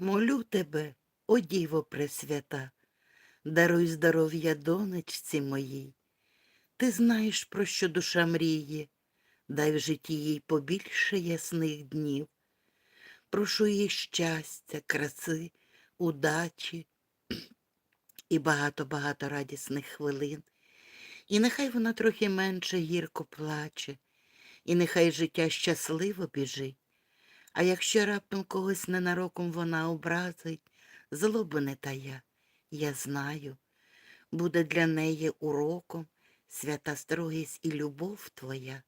Молю тебе, о Діво Пресвята, даруй здоров'я донечці моїй. Ти знаєш, про що душа мріє, дай в житті їй побільше ясних днів. Прошу їй щастя, краси, удачі і багато-багато радісних хвилин. І нехай вона трохи менше гірко плаче, і нехай життя щасливо біжить. А якщо раптом когось ненароком вона образить, злоби не тая, я знаю, буде для неї уроком свята строгість і любов твоя.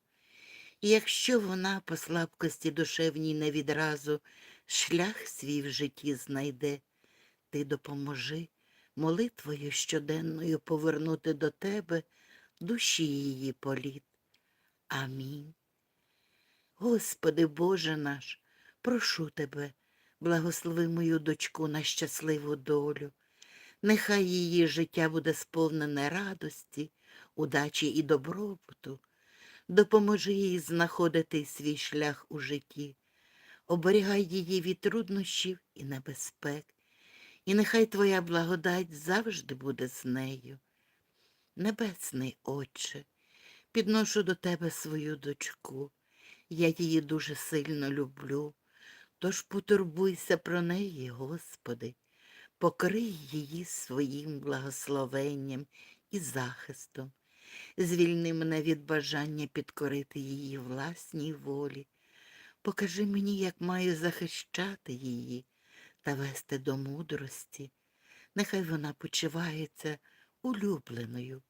І якщо вона по слабкості душевній не відразу шлях свій в житті знайде, ти допоможи молитвою щоденною повернути до тебе душі її політ. Амінь. Господи Боже наш, прошу тебе, благослови мою дочку на щасливу долю. Нехай її життя буде сповнене радості, удачі і добробуту. Допоможи їй знаходити свій шлях у житті, оберігай її від труднощів і небезпек, і нехай Твоя благодать завжди буде з нею. Небесний Отче, підношу до Тебе свою дочку. Я її дуже сильно люблю, тож потурбуйся про неї, Господи, покрий її своїм благословенням і захистом. Звільни мене від бажання підкорити її власній волі. Покажи мені, як маю захищати її та вести до мудрості. Нехай вона почувається улюбленою.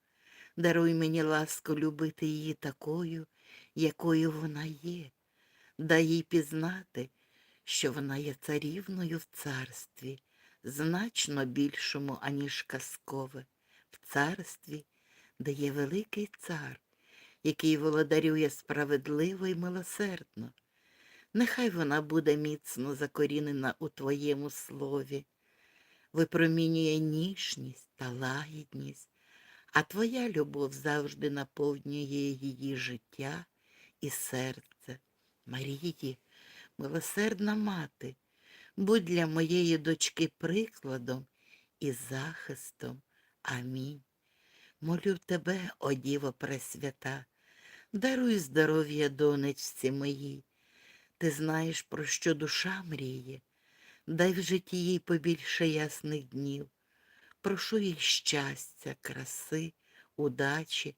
Даруй мені ласку любити її такою, якою вона є. Дай їй пізнати, що вона є царівною в царстві, значно більшому, аніж казкове, в царстві, де є великий цар, який володарює справедливо і милосердно. Нехай вона буде міцно закорінена у Твоєму слові, випромінює ніжність та лагідність, а Твоя любов завжди наповнює її життя і серце. Марії, милосердна мати, будь для моєї дочки прикладом і захистом. Амінь. Молю тебе, о Діво Пресвята, даруй здоров'я донечці моїй. Ти знаєш, про що душа мріє, дай в житті їй побільше ясних днів. Прошу їй щастя, краси, удачі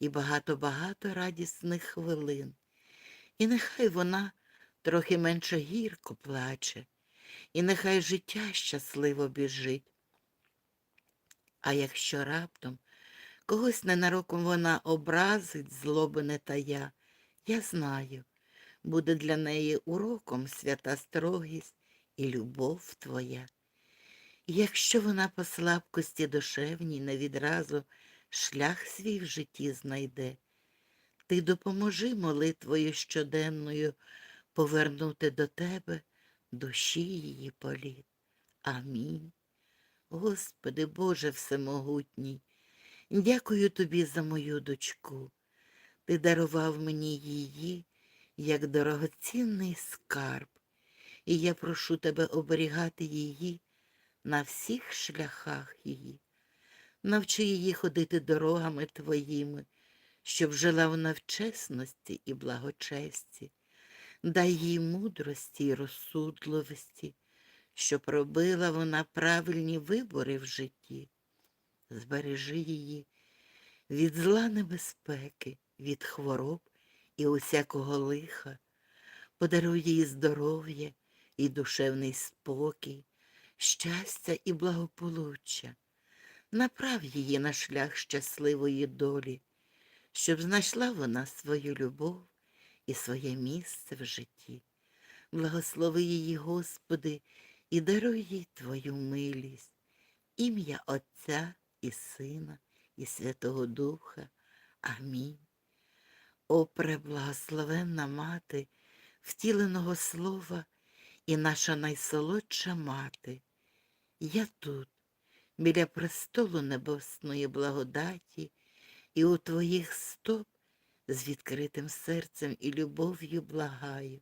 і багато-багато радісних хвилин. І нехай вона трохи менше гірко плаче, і нехай життя щасливо біжить. А якщо раптом когось ненароком вона образить, злоби не тая, я знаю, буде для неї уроком свята строгість і любов твоя. Якщо вона по слабкості душевній не відразу шлях свій в житті знайде, ти допоможи молитвою щоденною повернути до тебе душі її політ. Амінь. Господи Боже Всемогутній, дякую тобі за мою дочку. Ти дарував мені її як дорогоцінний скарб, і я прошу тебе оберігати її на всіх шляхах її. Навчи її ходити дорогами твоїми, щоб жила вона в чесності і благочесті. Дай їй мудрості і розсудливості, щоб робила вона правильні вибори в житті. Збережи її від зла небезпеки, від хвороб і усякого лиха, подаруй їй здоров'я і душевний спокій, щастя і благополуччя. Направ її на шлях щасливої долі, щоб знайшла вона свою любов і своє місце в житті. Благослови її, Господи, і даруй їй Твою милість, ім'я Отця і Сина, і Святого Духа. Амінь. О преблагословенна мати, втіленого слова і наша найсолодша мати, я тут, біля престолу небесної благодаті, і у твоїх стоп з відкритим серцем і любов'ю благаю.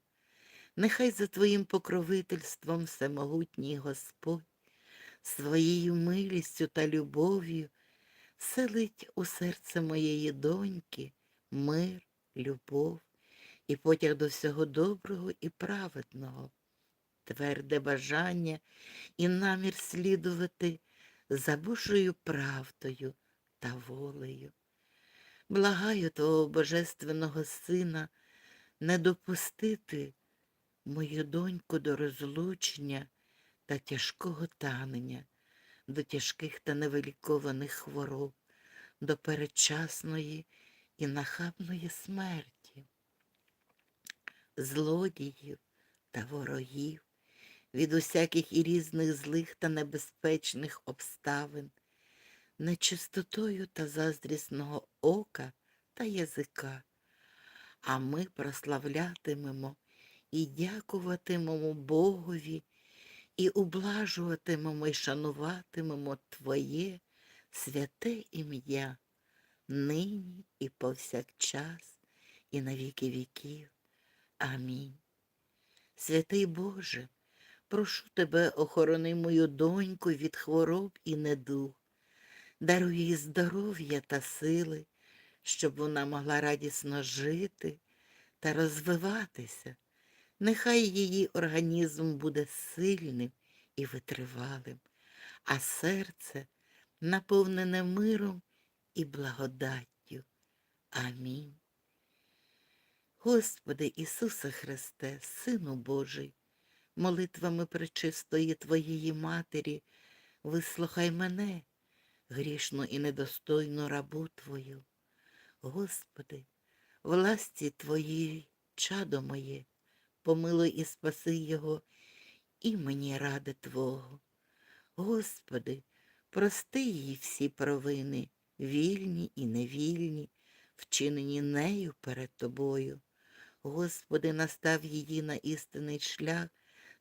Нехай за твоїм покровительством всемогутній Господь своєю милістю та любов'ю селить у серце моєї доньки мир, любов і потяг до всього доброго і праведного, тверде бажання і намір слідувати за Божою правдою та волею. Благаю Твого Божественного Сина не допустити мою доньку до розлучення та тяжкого танення, до тяжких та невилікованих хвороб, до передчасної і нахабної смерті, злодіїв та ворогів, від усяких і різних злих та небезпечних обставин, нечистотою та заздрісного ока та язика, а ми прославлятимемо і дякуватимемо Богові, і ублажуватимемо і шануватимемо Твоє святе ім'я, нині і повсякчас, і на віки віків. Амінь. Святий Боже, прошу Тебе, охорони мою доньку від хвороб і недуг, даруй їй здоров'я та сили, щоб вона могла радісно жити та розвиватися. Нехай її організм буде сильним і витривалим, а серце наповнене миром і благодаттю. Амінь. Господи Ісусе Христе, Сину Божий, молитвами пречистої Твоєї Матері, вислухай мене, грішну і недостойну рабу Твою. Господи, власті Твоїй, чадо моє, помилуй і спаси Його імені ради Твого. Господи, прости їй всі провини, вільні і невільні, вчинені нею перед Тобою. Господи, настав її на істинний шлях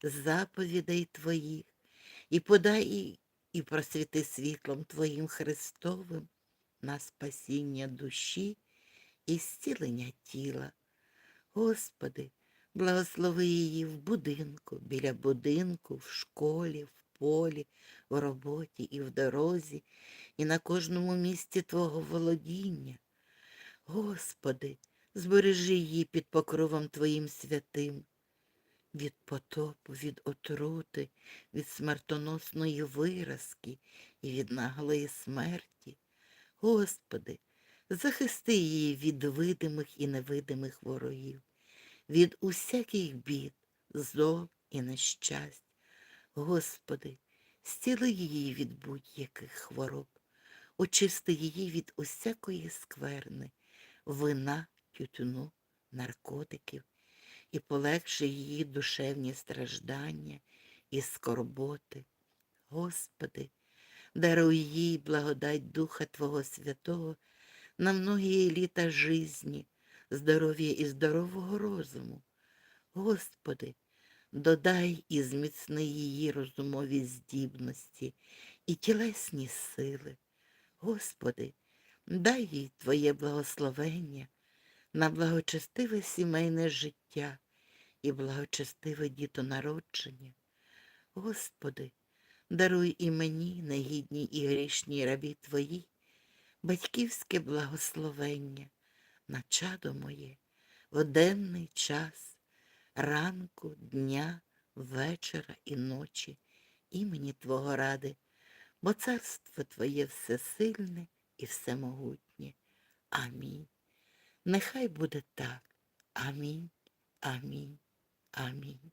заповідей Твоїх, і подай і, і просвіти світлом Твоїм Христовим на спасіння душі і зцілення тіла. Господи, благослови її в будинку, біля будинку, в школі, в полі, в роботі і в дорозі, і на кожному місці Твого володіння. Господи, збережи її під покровом Твоїм святим, від потопу, від отрути, від смертоносної виразки і від наглої смерті. Господи, захисти її від видимих і невидимих ворогів, від усяких бід, зол і нещасть. Господи, зціли її від будь-яких хвороб, очисти її від усякої скверни, вина, тютюну, наркотиків і полегши її душевні страждання і скорботи. Господи, даруй їй благодать Духа Твого Святого на многії літа жизні, здоров'я і здорового розуму. Господи, додай і зміцни її розумові здібності і тілесні сили. Господи, дай їй Твоє благословення на благочестиве сімейне життя і благочестиве дітонародження. Господи, даруй і мені, негідній і грішній рабі Твоїй, батьківське благословення на чадо моє в денний час, ранку, дня, вечора і ночі, імені Твого ради, бо царство Твоє всесильне і всемогутнє. Амінь. Нехай буде так. Амінь, амінь, амінь.